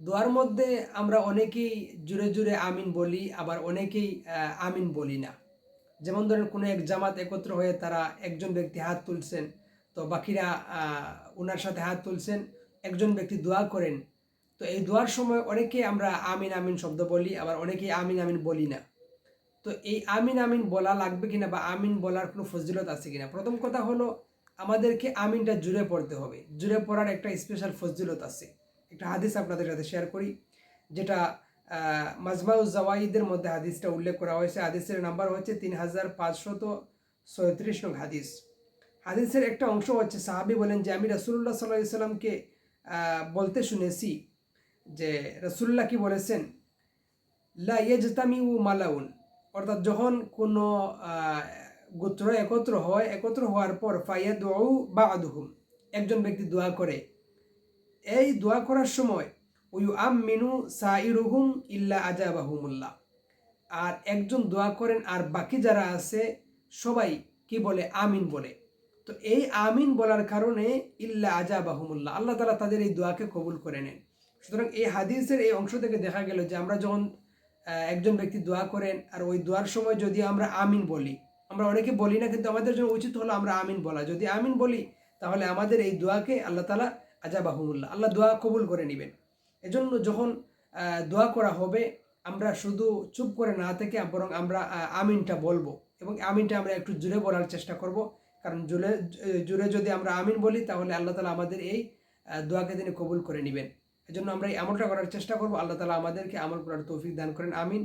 দোয়ার মধ্যে আমরা অনেকেই জুড়ে জুড়ে আমিন বলি, আবার অনেকেই আমিন বলি না। যেমন ধরেন কোনো এক জামাত একত্র হয়ে তারা একজন ব্যক্তি হাত তুলছেন, তো বাকিরা ওনার সাথে হাত তুলছেন, একজন ব্যক্তি দোয়া করেন। তো এই দোয়ার সময় অনেকেই আমরা আমিন আমিন শব্দ বলি, আবার অনেকেই আমিন আমিন বলি না। তো এই আমিন আমিন বলা লাগবে কিনা বা আমিন বলার কোনো ফজিলত আছে কিনা? প্রথম কথা হলো, আমাদেরকে আমিনটা জুড়ে পড়তে হবে। জুড়ে পড়ার একটা স্পেশাল ফজিলত আছে। একটা হাদিস আপনাদের সাথে শেয়ার করি, যেটা মাজমাউ জাওয়াইদের মধ্যে হাদিসটা উল্লেখ করা হয়েছে। হাদিসের নাম্বার হচ্ছে তিন হাজার পাঁচশত ছয়ত্রিশ নং হাদিস। হাদিসের একটা অংশ হচ্ছে, সাহাবি বলেন যে, আমি রাসুল্লাহ সাল্লাহ সাল্লামকে বলতে শুনেছি যে রসুল্লাহ কি বলেছেন? লা ইয়েজতামিউ মালাউন। অর্থাৎ যখন কোনো গোত্র একত্র হয়, একত্র হওয়ার পর ফাইয়াদু বা আদুহুম একজন ব্যক্তি দোয়া করে এই দোয়া করার সময় উয়ু আম মিনু সাইরুহুম ইল্লা আজাবাহুমুল্লাহ আর একজন দোয়া করেন, আর বাকি যারা আছে, সবাই কি বলে, আমিন বলে। তো এই আমিন বলার কারণে ইল্লা আজাবাহুমুল্লাহ আল্লাহ তালা তাদের এই দোয়াকে কবুল করে নেন। সুতরাং এই হাদিসের এই অংশ থেকে দেখা গেল যে আমরা যখন একজন ব্যক্তি দোয়া করেন, আর ওই দোয়ার সময় যদি আমরা আমিন বলি, আমরা অনেকে বলি না, কিন্তু আমাদের জন্য উচিত হলো আমরা আমিন বলা। যদি আমিন বলি, তাহলে আমাদের এই দোয়াকে আল্লাহ তালা আজাবাহুমুল্লাহ আল্লাহ দোয়া কবুল করে নেবেন। এজন্য যখন দোয়া করা হবে, আমরা শুধু চুপ করে না থেকে বরং আমরা আমিনটা বলব এবং আমিনটা আমরা একটু জুড়ে বলার চেষ্টা করব। কারণ জুড়ে জুড়ে যদি আমরা আমিন বলি, তাহলে আল্লাহ তালা আমাদের এই দোয়াকে তিনি কবুল করে নেবেন। এজন্য আমরা এই আমলটা করার চেষ্টা করব। আল্লাহ তালা আমাদেরকে আমল করার তৌফিক দান করেন। আমিন।